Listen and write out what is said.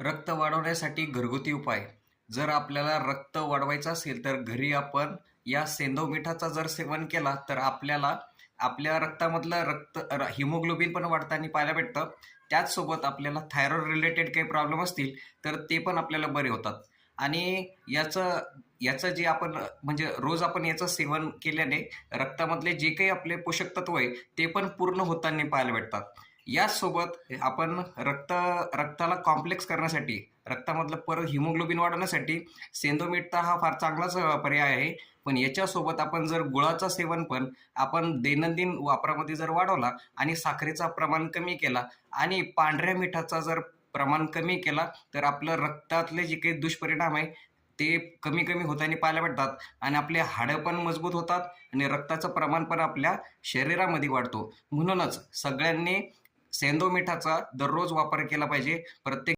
रक्त वाढवण्यासाठी घरगुती उपाय. जर आपल्याला रक्त वाढवायचं असेल तर घरी आपण या सेंदव मिठाचा जर सेवन केला तर आपल्याला आपल्या रक्तामधलं रक्त र- हिमोग्लोबिन पण वाढताना पाहायला भेटतं. त्याचसोबत आपल्याला थायरॉइड रिलेटेड काही प्रॉब्लेम असतील तर ते पण आपल्याला बरे होतात. आणि याचं याचं जे आपण म्हणजे रोज आपण याचं सेवन केल्याने रक्तामधले जे काही आपले पोषक तत्व आहे ते पण पूर्ण होताना पाहायला भेटतात. याचसोबत आपण रक्त रक्ताला कॉम्प्लेक्स करण्यासाठी रक्तामधलं परत हिमोग्लोबिन वाढवण्यासाठी सेंदोमिठा हा फार चांगलाच पर्याय आहे. पण याच्यासोबत आपण जर गुळाचं सेवन पण आपण दैनंदिन वापरामध्ये जर वाढवला आणि साखरेचा प्रमाण कमी केला आणि पांढऱ्या मिठाचा जर प्रमाण कमी केला तर आपलं रक्तातले जे काही दुष्परिणाम आहे ते कमी कमी होताना पाहायला भेटतात. आणि आपले हाडं पण मजबूत होतात आणि रक्ताचं प्रमाण पण आपल्या शरीरामध्ये वाढतो. म्हणूनच सगळ्यांनी सेंदो मिठाचा दररोज वापर केला पाहिजे. प्रत्येक